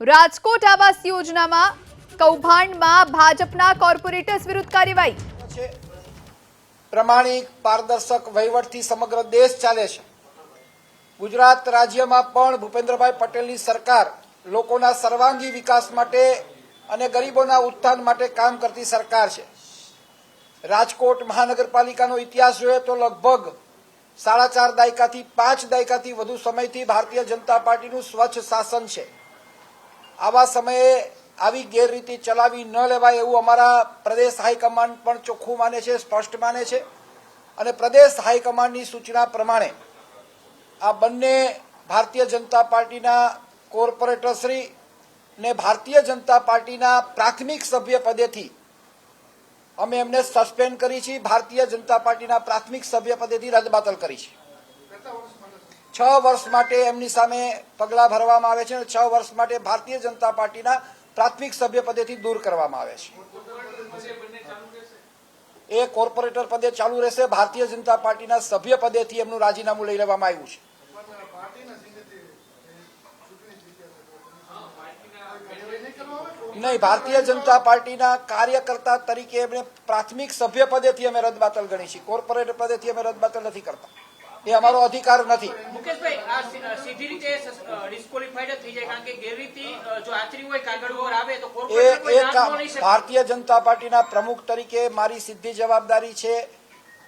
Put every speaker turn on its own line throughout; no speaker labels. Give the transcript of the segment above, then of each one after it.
રાજકોટ આવાસ યોજનામાં કૌભાંડમાં ભાજપના કોર્પોરેટર્સ વિરુદ્ધ કાર્યવાહી.
પ્રમાણિક પારદર્શક વહીવટથી સમગ્ર દેશ ચાલે છે. ગુજરાત રાજ્યમાં પણ ભૂપેન્દ્રભાઈ પટેલની સરકાર લોકોના સર્વાંગી વિકાસ માટે અને ગરીબોના ઉત્થાન માટે કામ કરતી સરકાર છે. રાજકોટ મહાનગરપાલિકાનો ઇતિહાસ જોઈએ તો લગભગ સાડા ચાર દાયકાથી પાંચ દાયકાથી વધુ સમયથી ભારતીય જનતા પાર્ટીનું સ્વચ્છ શાસન છે. આવા સમયે આવી ગેરરીતિ ચલાવી ન લેવાય એવું અમારા પ્રદેશ હાઈકમાન્ડ પણ ચોખ્ખું માને છે, સ્પષ્ટ માને છે. અને પ્રદેશ હાઈકમાન્ડની સૂચના પ્રમાણે આ બંને ભારતીય જનતા પાર્ટીના કોર્પોરેટરશ્રી ને ભારતીય જનતા પાર્ટીના પ્રાથમિક સભ્ય પદેથી અમે એમને સસ્પેન્ડ કરી છે ભારતીય જનતા પાર્ટીના પ્રાથમિક સભ્ય પદેથી રદબાતલ કરી છે છ વર્ષ માટે એમની સામે પગલાં ભરવામાં આવે છે અને છ વર્ષ માટે ભારતીય જનતા પાર્ટીના પ્રાથમિક સભ્ય પદેથી દૂર કરવામાં આવે છે. એ કોર્પોરેટર પદે ચાલુ રહેશે. ભારતીય જનતા પાર્ટીના સભ્ય પદેથી એમનું રાજીનામું લઈ લેવામાં આવ્યું છે. નહીં, ભારતીય જનતા પાર્ટીના કાર્યકર્તા તરીકે એમને પ્રાથમિક સભ્ય પદેથી અમે રદબાતલ ગણી છે કોર્પોરેટર પદેથી અમે રદબાતલ નથી કરતા. એ અમારો અધિકાર નથી.
મુકેશભાઈ આ સીધી રીતે ડિસ્કોલિફાઈડ થઈ જાય કારણ કે ગેરરીતિ જો આચરી હોય કાગળ ઉપર આવે તો
એ
કોર્પોરેટર કોઈ
એ
ના જ
કામ
ન લઈ શકે.
ભારતીય જનતા પાર્ટીના પ્રમુખ તરીકે મારી સીધી જવાબદારી છે.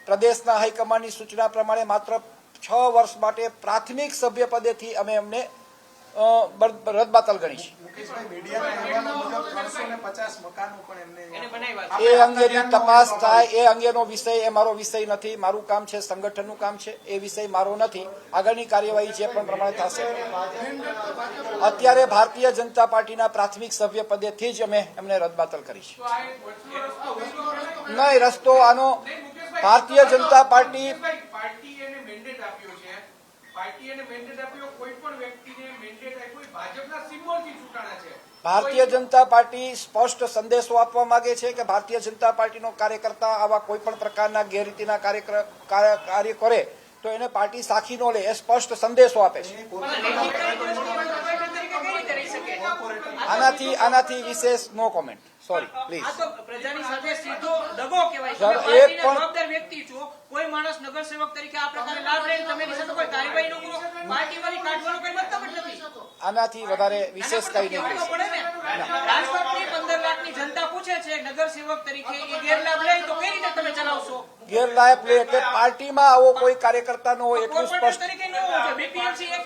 પ્રદેશના હાઈકમાન્ડની સૂચના પ્રમાણે માત્ર છ વર્ષ માટે પ્રાથમિક સભ્ય પદેથી અમે એમને અ, બાતલ ગણી છે એ અંગેની તપાસ થાય એ અંગેનો વિષય એ મારો વિષય નથી. મારું કામ છે સંગઠનનું કામ છે. એ વિષય મારો નથી. આગળની કાર્યવાહી જે પણ પ્રમાણે થશે. અત્યારે ભારતીય જનતા પાર્ટીના પ્રાથમિક સભ્ય પદેથી જ અમે એમને રદબાતલ કરી છે નહીં રસ્તો આનો ભારતીય જનતા પાર્ટી
પાર્ટી એને મેન્ડેટ આપ્યો છે પાર્ટી મેન્ડેટ આપ્યો કોઈ પણ વ્યક્તિને મેન્ડેટ આપ્યો ભાજપના સિમ્બોલથી ચૂંટાણા છે.
ભારતીય જનતા પાર્ટી સ્પષ્ટ સંદેશો આપવા માંગે છે કે ભારતીય જનતા પાર્ટીનો કાર્યકર્તા આવા કોઈ પણ પ્રકારના ગેરરીતિના કાર્ય કરે તો એને પાર્ટી સાખી ન લે એ સ્પષ્ટ સંદેશો આપે છે. આનાથી આનાથી વિશેષ નો કોમેન્ટ સોરી પ્લીઝ
આ તો પ્રજાની સાથે સીધો દગો કહેવાય
સર,
તમે
એક પણ-
કોઈ માણસ નગરસેવક તરીકે આ પ્રકારે લાભ લે તમે એની કોઈ કાર્યવાહી ન કરો પાર્ટી વાળી કાઢવાનો કોઈ મતલબ જ નથી.
આનાથી વધારે વિશેષ કઈ નહીં
રાજકોટની પંદર લાખની જનતા પૂછે છે નગરસેવક તરીકે એ ગેરલાભ લે તો કઈ રીતે તમે ચલાવશો?
ગેરલાયક લે એટલે પાર્ટીમાં આવો કોઈ કાર્યકર્તા નો હોય એટલું સ્પષ્ટ.
તરીકે ન હોવું જોઈએ. બીપીએમસી એક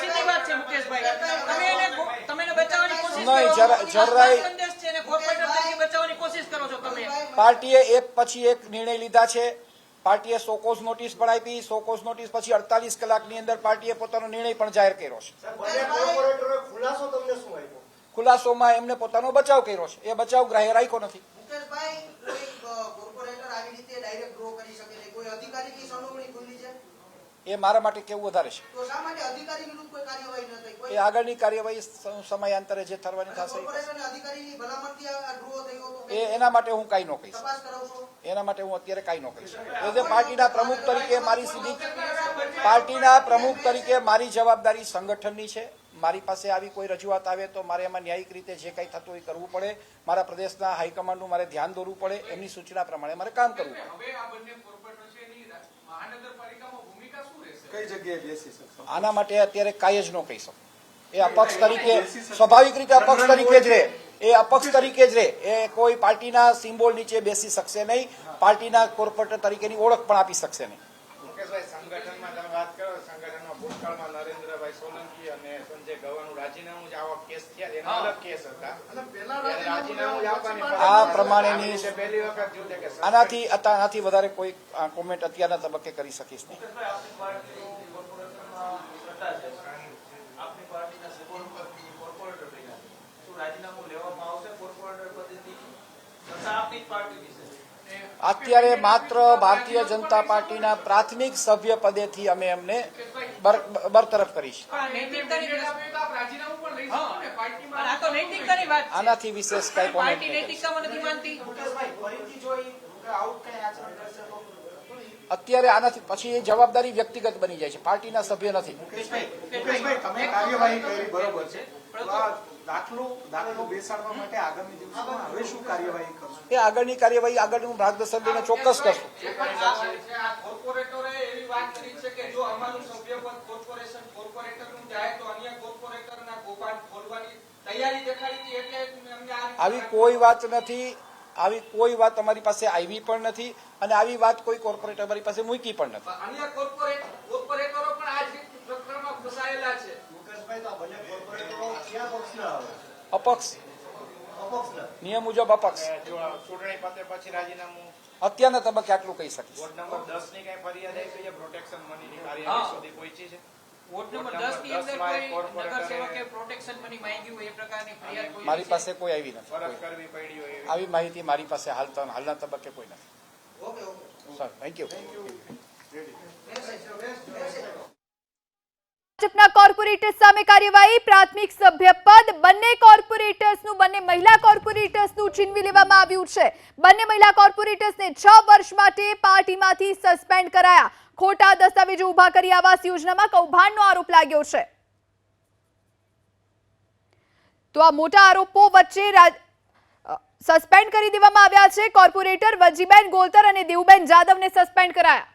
સીધી વાત છે મુકેશભાઈ. તમે એને તમે એને બચાવવાની કોશિશ
નહીં, જરાય-
સંદેશ છે એને કોર્પોરેટર તરીકે બચાવવાની કોશિશ કરો છો તમે.
પાર્ટીએ એક પછી એક નિર્ણય લીધા છે. પાર્ટીએ સોકોસ નોટિસ પણ આપી સોકોસ નોટિસ પછી અડતાલીસ કલાકની અંદર પાર્ટીએ પોતાનો નિર્ણય પણ જાહેર કર્યો છે. ખુલાસોમાં એમને પોતાનો બચાવ કર્યો છે. એ બચાવ ગ્રાહ્ય રાખ્યો નથી.
કોર્પોરેટર આવી રીતે ડાયરેક્ટ ડ્રો કરી શકે છે? કોઈ અધિકારી સંડોવણી ખુલ્લી છે?
એ મારા માટે કેવું વધારે છે?
તો શા માટે અધિકારી વિરુદ્ધ કોઈ કાર્યવાહી ન થઈ?
એ આગળની કાર્યવાહી સમયાંતરે જે થવાની થશે
કોર્પોરેશન અધિકારીની ભલામણથી આ ડ્રો થયો તો
એ એના માટે હું કાંઈ ન કહીશ. એના માટે હું અત્યારે કાંઈ ન કહીશ. એઝ એ પાર્ટીના પ્રમુખ તરીકે મારી સીધી પાર્ટીના પ્રમુખ તરીકે મારી જવાબદારી સંગઠનની છે. મારી પાસે આવી કોઈ રજૂઆત આવે તો મારે એમાં ન્યાયિક રીતે જે કંઈ થતું હોય એ કરવું પડે. મારા પ્રદેશના હાઈકમાન્ડનું મારે ધ્યાન દોરવું પડે. એમની સૂચના પ્રમાણે મારે કામ કરવું પડે.
કઈ જગ્યાએ બેસી શકશો?
આના માટે અત્યારે કાંઈ જ ન કહી શકું. એ અપક્ષ તરીકે સ્વાભાવિક રીતે અપક્ષ તરીકે જ રહે એ અપક્ષ તરીકે જ રહે એ કોઈ પાર્ટીના સિમ્બોલ નીચે બેસી શકશે નહીં. પાર્ટીના કોર્પોરેટર તરીકેની ઓળખ પણ આપી શકશે નહીં.
મુકેશભાઈ સંગઠનમાં તમે વાત ભૂતકાળમાં નરેન્દ્રભાઈ સોલંકી અને સંજય ગવાનું રાજીનામું જ આવા કેસ થયા એના અલગ કેસ હતા. રાજીનામું આપવાની
આ પ્રમાણેની
પહેલી વખત કે
આનાથી આનાથી વધારે કોઈ કોમેન્ટ અત્યારના તબક્કે કરી શકીશ નહીં.
આપની પાર્ટીના સભ્યો પરથી કોર્પોરેટર બન્યા છે. શું રાજીનામું લેવામાં આવશે કોર્પોરેટર પદ્ધતિ આપની પાર્ટી પાર્ટીની છે.
અત્યારે માત્ર ભારતીય જનતા પાર્ટીના પ્રાથમિક સભ્ય પદેથી અમે એમને બર- બરતરફ કરી છે. આનાથી વિશેષ કઈ કોમેન્ટ અત્યારે આનાથી પછી એ જવાબદારી વ્યક્તિગત બની જાય છે પાર્ટીના સભ્ય નથી.
મુકેશભાઈ મુકેશભાઈ તમે કાર્યવાહી કરી બરોબર છે. દાખલો દાખલો બેસાડવા માટે આગામી દિવસોમાં હવે શું કાર્યવાહી કરશો?
એ આગળની કાર્યવાહી આગળનું માર્ગદર્શન લઈને ચોક્કસ કરશું.
કોર્પોરેટરે એવી વાત કરી છે કે જો અમારું સભ્યપદ કોર્પોરેશન કોર્પોરેટરનું જાય તો અન્ય કોર્પોરેટરના કૌભાંડ ખોલવાની તૈયારી દેખાડી હતી એટલે અમને આ રીતે
આવી કોઈ વાત નથી. આવી કોઈ વાત અમારી પાસે આવી પણ નથી અને આવી વાત કોઈ કોર્પોરેટર અમારી પાસે મૂકી પણ નથી.
કોર્પોરેટરો પણ આ પ્રકરણમાં ફસાયેલા છે.
અપક્ષ. નિયમ મુજબ અપક્ષ.
ચૂંટણી પતે પછી રાજીનામું?
અત્યારના તબક્કે આટલું કહી શકીશ?
વોર્ડ નંબર દસની કઈ ફરિયાદ આવી છે? પ્રોટેક્શન મનીની કાર્યવાહી સુધી પહોંચી છે?
વોર્ડ નંબર
વોર્ડ
10 ની અંદર
દસમાં એક
કોઈ
કોર્પોરેટરે
નગરસેવકે પ્રોટેક્શન મની માંગી હોય એ પ્રકારની ફરિયાદ કોઈ
મારી પાસે કોઈ આવી નથી આવી માહિતી મારી પાસે હાલ હાલના તબક્કે કોઈ નથી.
Okay okay
sir thank you
ભાજપના કોર્પોરેટર્સ સામે કાર્યવાહી, પ્રાથમિક સભ્ય પદ, બંને કોર્પોરેટર્સનું, બંને મહિલા કોર્પોરેટર્સનું છીનવી લેવામાં આવ્યું છે. બંને મહિલા કોર્પોરેટર્સને છ વર્ષ માટે પાર્ટીમાંથી સસ્પેન્ડ કરાયા. ખોટા દસ્તાવેજો ઊભા કરી આવાસ યોજનામાં કૌભાંડનો આરોપ લાગ્યો છે. તો આ મોટા આરોપો વચ્ચે સસ્પેન્ડ કરી દેવામાં આવ્યા છે. કોર્પોરેટર વજીબેન ગોલતર અને દેવુબેન જાદવને સસ્પેન્ડ કરાયા.